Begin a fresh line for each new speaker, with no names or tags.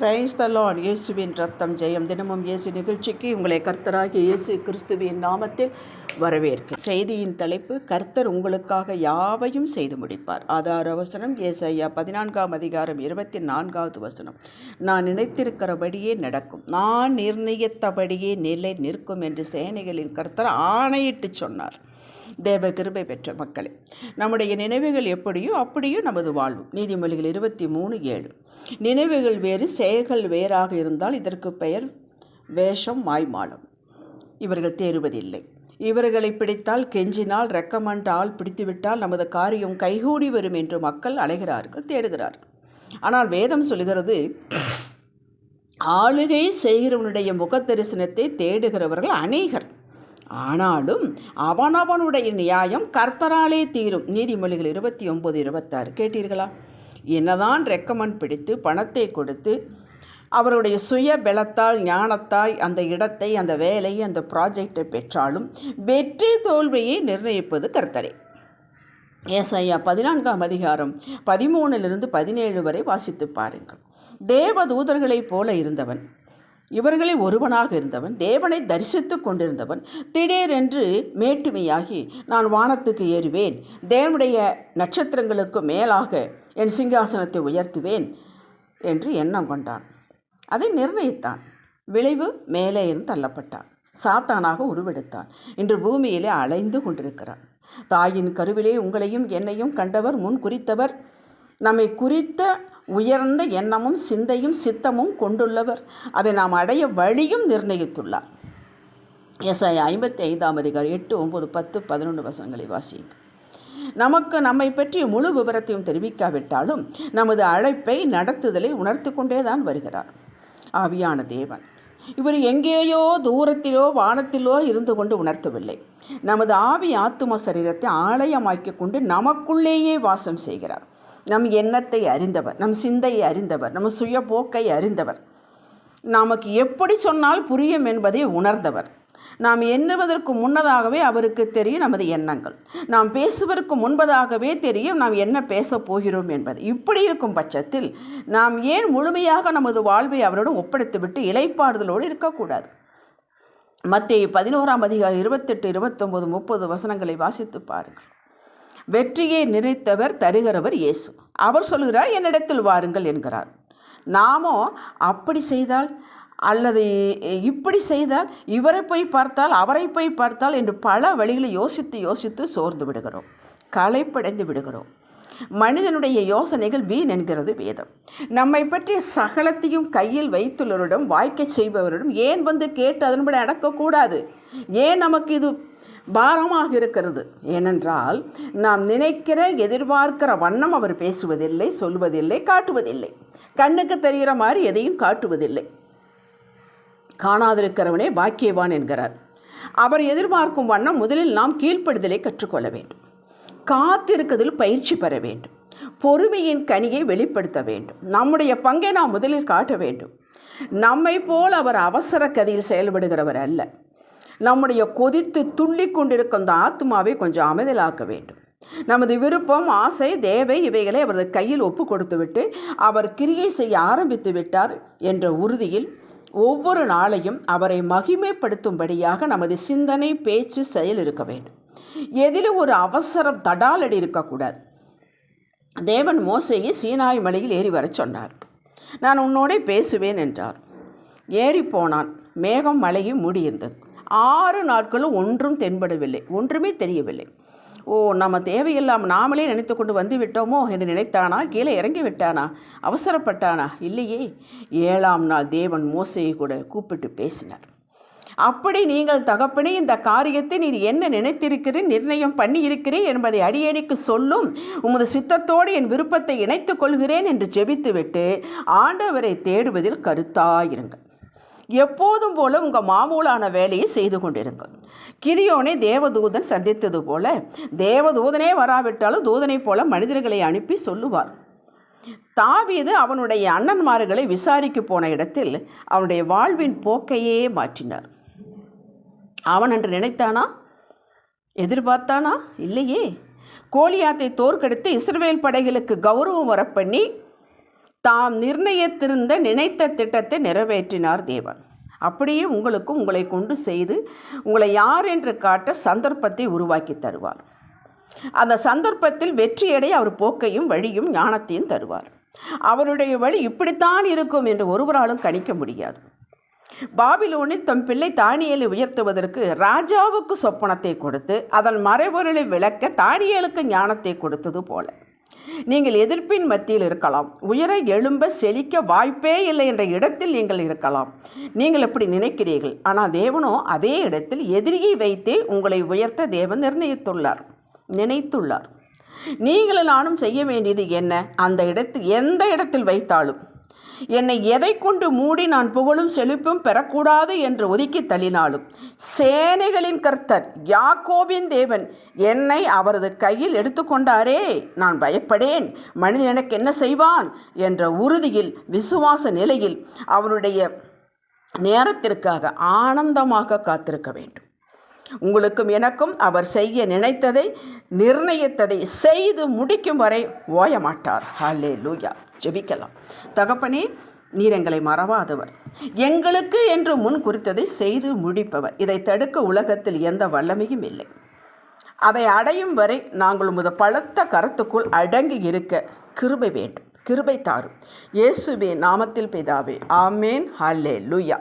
Praise the Lord இயேசுவின் ரத்தம் ஜெயம். தினமும் இயேசு நிகழ்ச்சிக்கு உங்களை கர்த்தராகிய இயேசு கிறிஸ்துவின் நாமத்தில் வரவேற்க செய்தியின் தலைப்பு கர்த்தர் உங்களுக்காக யாவையும் செய்து முடிப்பார். ஆதார வசனம் ஏசையா பதினான்காம் அதிகாரம் இருபத்தி நான்காவது வசனம். நான் நினைத்திருக்கிறபடியே நடக்கும். நான் நிர்ணயித்தபடியே நிலை நிற்கும் என்று சேனைகளின் கர்த்தர் ஆணையிட்டு சொன்னார். தேவ கிருபை பெற்ற மக்களே நம்முடைய நினைவுகள் எப்படியோ அப்படியோ நமது வாழ்வு. நீதிமொழிகள் இருபத்தி மூணு ஏழு. நினைவுகள் வேறு செயல்கள் வேறாக இருந்தால் இதற்கு பெயர் வேஷம் மாய்மாலம் இவர்கள் தேறுவதில்லை. இவர்களை பிடித்தால் கெஞ்சினால் ரெக்கமெண்ட் ஆள் பிடித்துவிட்டால் நமது காரியம் கைகூடி வரும் என்று மக்கள் அலைகிறார்கள் தேடுகிறார்கள். ஆனால் வேதம் சொல்கிறது ஆளுகை செய்கிறவனுடைய முக தரிசனத்தை தேடுகிறவர்கள் அநேகர். ஆனாலும் அவனவனுடைய நியாயம் கர்த்தராலே தீரும். நீதிமொழிகள் இருபத்தி ஒம்பது இருபத்தாறு. கேட்டீர்களா? என்னதான் ரெக்கமெண்ட் பிடித்து பணத்தை கொடுத்து அவருடைய சுய பலத்தால் ஞானத்தாய் அந்த இடத்தை அந்த வேலை அந்த ப்ராஜெக்டை பெற்றாலும் வெற்றி தோல்வியை நிர்ணயிப்பது கர்த்தரே. ஏசையா பதினான்காம் அதிகாரம் பதிமூணிலிருந்து பதினேழு வரை வாசித்து பாருங்கள். தேவ தூதர்களைப் போல இருந்தவன். இவர்களில் ஒருவனாக இருந்தவன் தேவனை தரிசித்து கொண்டிருந்தவன் திடீரென்று மேட்டுமையாகி நான் வானத்துக்கு ஏறுவேன் தேவனுடைய நட்சத்திரங்களுக்கு மேலாக என் சிங்காசனத்தை உயர்த்துவேன் என்று எண்ணம் கொண்டான். அதை நிர்ணயித்தான். விளைவு மேலே இருந்து தள்ளப்பட்டான். சாத்தானாக உருவெடுத்தான். இன்று பூமியிலே அலைந்து கொண்டிருக்கிறான். தாயின் கருவிலே உங்களையும் என்னையும் கண்டவர் முன் குறித்தவர் நம்மை குறித்த உயர்ந்த எண்ணமும் சிந்தையும் சித்தமும் கொண்டுள்ளவர். அதை நாம் அடைய வழியும் நிர்ணயித்துள்ளார். எஸ்ஐ ஐம்பத்தி ஐந்தாம் அதிகார் எட்டு ஒம்பது பத்து பதினொன்று வசனங்களை வாசியுங்க நமக்கு நம்மை பற்றி முழு விவரத்தையும் தெரிவிக்காவிட்டாலும் நமது அழைப்பை நடத்துதலை உணர்த்து கொண்டே தான் வருகிறார். ஆவியான தேவன் இவர் எங்கேயோ தூரத்திலோ வானத்திலோ இருந்து கொண்டு உணர்த்தவில்லை. நமது ஆவி ஆத்தும சரீரத்தை ஆலயமாக்கி கொண்டு நமக்குள்ளேயே வாசம் செய்கிறார். நம் எண்ணத்தை அறிந்தவர் நம் சிந்தையை அறிந்தவர் நம் சுய போக்கை அறிந்தவர். நமக்கு எப்படி சொன்னால் புரியும் என்பதை உணர்ந்தவர். நாம் எண்ணுவதற்கு முன்னதாகவே அவருக்கு தெரியும் நமது எண்ணங்கள். நாம் பேசுவதற்கு முன்பதாகவே தெரியும் நாம் என்ன பேசப் போகிறோம் என்பது. இப்படி இருக்கும் பட்சத்தில் நாம் ஏன் முழுமையாக நமது வாழ்வை அவரிடம் ஒப்படைத்துவிட்டு இலைப்பாறுதலோடு இருக்கக்கூடாது? மத்திய பதினோராம் அதிகாரம் இருபத்தெட்டு இருபத்தொம்போது முப்பது வசனங்களை வாசித்து பாருங்கள். வெற்றியை நினைத்தவர் தருகிறவர் இயேசு. அவர் சொல்கிறார் என்னிடத்தில் வாருங்கள் என்கிறார். நாமோ அப்படி செய்தால் அல்லது இப்படி செய்தால் இவரை போய் பார்த்தால் அவரை போய் பார்த்தால் என்று பல வழிகளை யோசித்து யோசித்து சோர்ந்து விடுகிறோம். களைப்படைந்து விடுகிறோம். மனிதனுடைய யோசனைகள் வீண் என்கிறது வேதம். நம்மை பற்றிய சகலத்தையும் கையில் வைத்துள்ளவரிடம் வாய்க்கை செய்பவரிடம் ஏன் வந்து கேட்டு அதன்படி நடக்கக்கூடாது? ஏன் நமக்கு இது பாரமாக இருக்கிறது. ஏனென்றால் நாம் நினைக்கிற எதிர்பார்க்கிற வண்ணம் அவர் பேசுவதில்லை சொல்வதில்லை காட்டுவதில்லை. கண்ணுக்கு தெரிகிற மாதிரி எதையும் காட்டுவதில்லை. காணாதிருக்கிறவனே பாக்கியவான் என்கிறார். அவர் எதிர்பார்க்கும் வண்ணம் முதலில் நாம் கீழ்ப்படுதலை கற்றுக்கொள்ள வேண்டும். காத்திருக்கதில் பயிற்சி பெற வேண்டும். பொறுமையின் கனியை வெளிப்படுத்த வேண்டும். நம்முடைய பங்கை நாம் முதலில் காட்ட வேண்டும். நம்மை போல் அவர் அவசர கதியில் செயல்படுகிறவர் அல்ல. நம்முடைய கொதித்து துள்ளி கொண்டிருக்கும் அந்த ஆத்மாவை கொஞ்சம் அமைதலாக்க வேண்டும். நமது விருப்பம் ஆசை தேவை இவைகளை அவரது கையில் ஒப்பு கொடுத்துவிட்டு அவர் கிரியை செய்ய ஆரம்பித்து விட்டார் என்ற உறுதியில் ஒவ்வொரு நாளையும் அவரை மகிமைப்படுத்தும்படியாக நமது சிந்தனை பேச்சு செயல் இருக்க வேண்டும். எதிலும் ஒரு அவசரம் தடாலடி இருக்கக்கூடாது. தேவன் மோசையை சீனாய் மலையில் ஏறி வர சொன்னார். நான் உன்னோட பேசுவேன் என்றார். ஏறி போனான். மேகம் மலையும் மூடியிருந்தது. ஆறு நாட்களும் ஒன்றும் தென்படவில்லை ஒன்றுமே தெரியவில்லை. ஓ நம்ம தேவையில்லாமல் நாமளே நினைத்து கொண்டு வந்து விட்டோமோ என்று நினைத்தானா? கீழே இறங்கி விட்டானா? அவசரப்பட்டானா? இல்லையே. ஏழாம் நாள் தேவன் மோசையை கூட கூப்பிட்டு பேசினார். அப்படி நீங்கள் தகப்பனே இந்த காரியத்தை நீர் என்ன நினைத்திருக்கிறேன் நிர்ணயம் பண்ணியிருக்கிறேன் என்பதை அடியடிக்கு சொல்லும் உமது சித்தத்தோடு என் விருப்பத்தை இணைத்துக் கொள்கிறேன் என்று ஜெபித்துவிட்டு ஆண்டவரை தேடுவதில் கருத்தாயிருங்கள். எப்போதும் போல உங்கள் மாமூலான வேலையை செய்து கொண்டிருங்கள். கிதியோனை தேவதூதன் சந்தித்தது போல தேவதூதனே வராவிட்டாலும் தூதனைப் போல மனிதர்களை அனுப்பி சொல்லுவார். தாவீது அவனுடைய அண்ணன்மார்களை விசாரிக்க போன இடத்தில் அவனுடைய வாழ்வின் போக்கையே மாற்றினார். அவன் என்று நினைத்தானா? எதிர்பார்த்தானா? இல்லையே. கோலியாத்தை தோற்கடித்து இஸ்ரவேல் படைகளுக்கு கௌரவம் வரப்பண்ணி தாம் நிர்ணயித்திருந்த நினைத்த திட்டத்தை நிறைவேற்றினார் தேவன். அப்படியே உங்களுக்கும் உங்களை கொண்டு செய்து உங்களை யார் என்று காட்ட சந்தர்ப்பத்தை உருவாக்கி தருவார். அந்த சந்தர்ப்பத்தில் வெற்றியடை அவர் போக்கையும் வழியும் ஞானத்தையும் தருவார். அவருடைய வழி இப்படித்தான் இருக்கும் என்று ஒருவராலும் கணிக்க முடியாது. பாபிலோனில் தம் பிள்ளை தானியலை உயர்த்துவதற்கு ராஜாவுக்கு சொப்பனத்தை கொடுத்து அதன் மறைபொருளை விளக்க தானியலுக்கு ஞானத்தை கொடுத்தது போல. நீங்கள் எதிர்ப்பின் மத்தியில் இருக்கலாம். உயர எழும்ப செழிக்க வாய்ப்பே இல்லை என்ற இடத்தில் நீங்கள் இருக்கலாம். நீங்கள் எப்படி நினைக்கிறீர்கள். ஆனால் தேவனோ அதே இடத்தில் எதிரியை வைத்தே உங்களை உயர்த்த தேவன் நிர்ணயித்துள்ளார். நினைத்துள்ளார். நீங்களும் நானும் செய்ய வேண்டியது என்ன? அந்த இடத்தில் எந்த இடத்தில் வைத்தாலும். என்னை எதை கொண்டு மூடி நான் புகழும் செழிப்பும் பெறக்கூடாது என்று ஒதுக்கி தள்ளினாலும் சேனைகளின் கர்த்தர் யாக்கோபின் தேவன் என்னை அவரது கையில் எடுத்துக்கொண்டாரே நான் பயப்படேன் மனிதன் எனக்கு என்ன செய்வான் என்ற உறுதியில் விசுவாச நிலையில் அவருடைய நேரத்திற்காக ஆனந்தமாக காத்திருக்க வேண்டும். உங்களுக்கும் எனக்கும் அவர் செய்ய நினைத்ததை நிர்ணயித்ததை செய்து முடிக்கும் வரை ஓய மாட்டார் ஹலே லூயா ஜெபிக்கலாம். தகப்பனே நீர் எங்களை மறவாதவர். எங்களுக்கு என்று முன் குறித்ததை செய்து முடிப்பவர். இதை தடுக்க உலகத்தில் எந்த வல்லமையும் இல்லை. அதை அடையும் வரை நாங்கள் உமது பலத்த கருத்துக்குள் அடங்கி இருக்க கிருபை வேண்டும். கிருபை தாரும். இயேசுவே நாமத்தில் பிதாவே. ஆமேன். ஹல்லே லுயா